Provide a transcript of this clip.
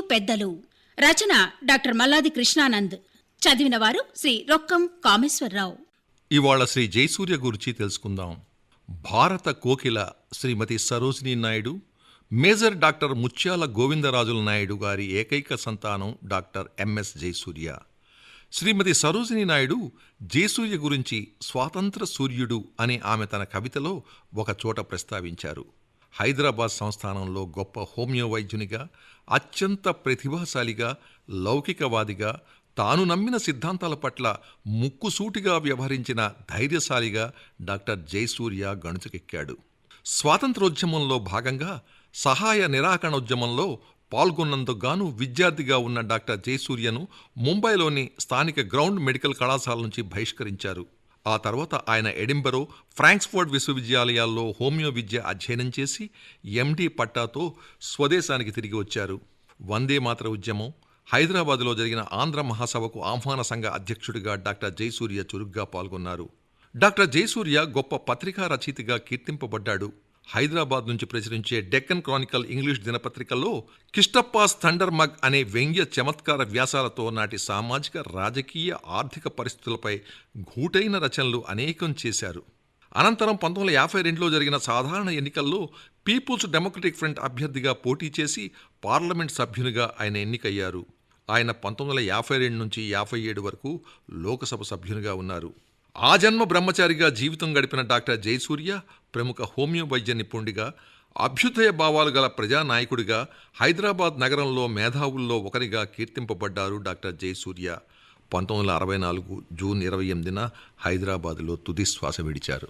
పెద్దలు. రచన డాక్టర్ మల్లాది కృష్ణానంద్. చదివిన వారు శ్రీ రొక్కం కామేశ్వరరావు. ఇవాళ శ్రీ జయసూర్య గురించి తెలుసుకుందాం. భారత కోకిల శ్రీమతి సరోజినీ నాయుడు మేజర్ డాక్టర్ ముత్యాల గోవిందరాజుల నాయుడు గారి ఏకైక సంతానం doctor M S Jayasurya. Shrimati Sarojini Naidu Jayasurya గురించి స్వాతంత్ర సూర్యుడు అనే ఆమె తన కవితలో ఒక చోట ప్రస్తావించారు. హైదరాబాద్ సంస్థానంలో గొప్ప హోమియో వైద్యునిగా అత్యంత ప్రతిభాశాలిగా లౌకికవాదిగా తాను నమ్మిన సిద్ధాంతాల పట్ల ముక్కుసూటిగా వ్యవహరించిన ధైర్యశాలిగా డాక్టర్ జయసూర్య గణుచుకెక్కాడు. స్వాతంత్రోద్యమంలో భాగంగా సహాయ నిరాకరణోద్యమంలో పాల్గొన్నందుకు విద్యార్థిగా ఉన్న డాక్టర్ జయసూర్యను ముంబైలోని స్థానిక గ్రౌండ్ మెడికల్ కళాశాల నుంచి బహిష్కరించారు. ఆ తర్వాత ఆయన ఎడింబరో ఫ్రాంక్స్ఫోర్డ్ విశ్వవిద్యాలయాల్లో హోమియో విద్య అధ్యయనం చేసి ఎండి పట్టాతో స్వదేశానికి తిరిగి వచ్చారు. వందే మాత్ర ఉద్యమం హైదరాబాదులో జరిగిన ఆంధ్ర మహాసభకు ఆహ్వాన సంఘ అధ్యక్షుడిగా డాక్టర్ జయసూర్య చురుగ్గా పాల్గొన్నారు. డాక్టర్ జయసూర్య గొప్ప పత్రికా రచయితగా కీర్తింపబడ్డాడు. హైదరాబాద్ నుంచి ప్రచురించే డెక్కన్ క్రానికల్ ఇంగ్లీష్ దినపత్రికలో కిష్టప్పాస్ థండర్ మగ్ అనే వ్యంగ్య చమత్కార వ్యాసాలతో నాటి సామాజిక రాజకీయ ఆర్థిక పరిస్థితులపై ఘూటైన రచనలు అనేకం చేశారు. అనంతరం పంతొమ్మిది వందల యాభై రెండులో జరిగిన సాధారణ ఎన్నికల్లో పీపుల్స్ డెమోక్రటిక్ ఫ్రంట్ అభ్యర్థిగా పోటీ చేసి పార్లమెంట్ సభ్యునిగా ఆయన ఎన్నికయ్యారు. ఆయన పంతొమ్మిది వందల యాభై రెండు నుంచి యాభై ఏడు వరకు లోకసభ సభ్యునిగా ఉన్నారు. ఆ జన్మ బ్రహ్మచారిగా జీవితం గడిపిన డాక్టర్ జయసూర్య ప్రముఖ హోమియో వైద్య నిపుణుడిగా అభ్యుదయ భావాలు గల ప్రజానాయకుడిగా హైదరాబాద్ నగరంలో మేధావుల్లో ఒకరిగా కీర్తింపబడ్డారు డాక్టర్ జయసూర్య. పంతొమ్మిది వందల అరవై నాలుగు జూన్ ఇరవై ఎనిమిదిన హైదరాబాదులో తుది శ్వాస విడిచారు.